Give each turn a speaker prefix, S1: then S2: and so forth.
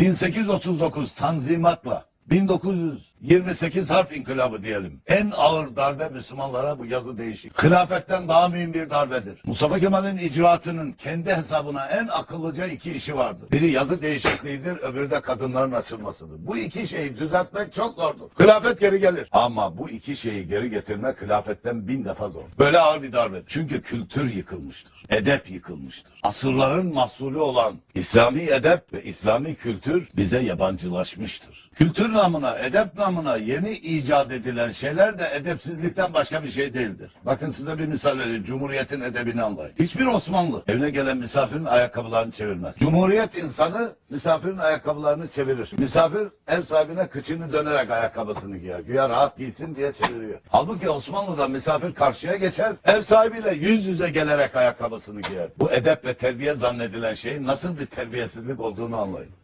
S1: 1839 Tanzimat'la 1928 harf inkılabı diyelim. En ağır darbe Müslümanlara bu yazı değişik. Hilafetten daha mühim bir darbedir. Mustafa Kemal'in icraatının kendi hesabına en akıllıca iki işi vardır. Biri yazı değişikliğidir, öbürü de kadınların açılmasıdır. Bu iki şeyi düzeltmek çok zordur. Hilafet geri gelir. Ama bu iki şeyi geri getirmek hilafetten bin defa zor. Böyle ağır bir darbe. Çünkü kültür yıkılmıştır. Edep yıkılmıştır. Asırların mahsulü olan İslami edep ve İslami kültür bize yabancılaşmıştır. Kültür namına, edep namına yeni icat edilen şeyler de edepsizlikten başka bir şey değildir. Bakın size bir misal vereyim. Cumhuriyetin edebini anlayın. Hiçbir Osmanlı evine gelen misafirin ayakkabılarını çevirmez. Cumhuriyet insanı misafirin ayakkabılarını çevirir. Misafir ev sahibine kıçını dönerek ayakkabısını giyer. Güya rahat giysin diye çeviriyor. Halbuki Osmanlı'da misafir karşıya geçer, ev sahibiyle yüz yüze gelerek ayakkabısını giyer. Bu edep ve terbiye zannedilen şeyin nasıl bir terbiyesizlik olduğunu anlayın.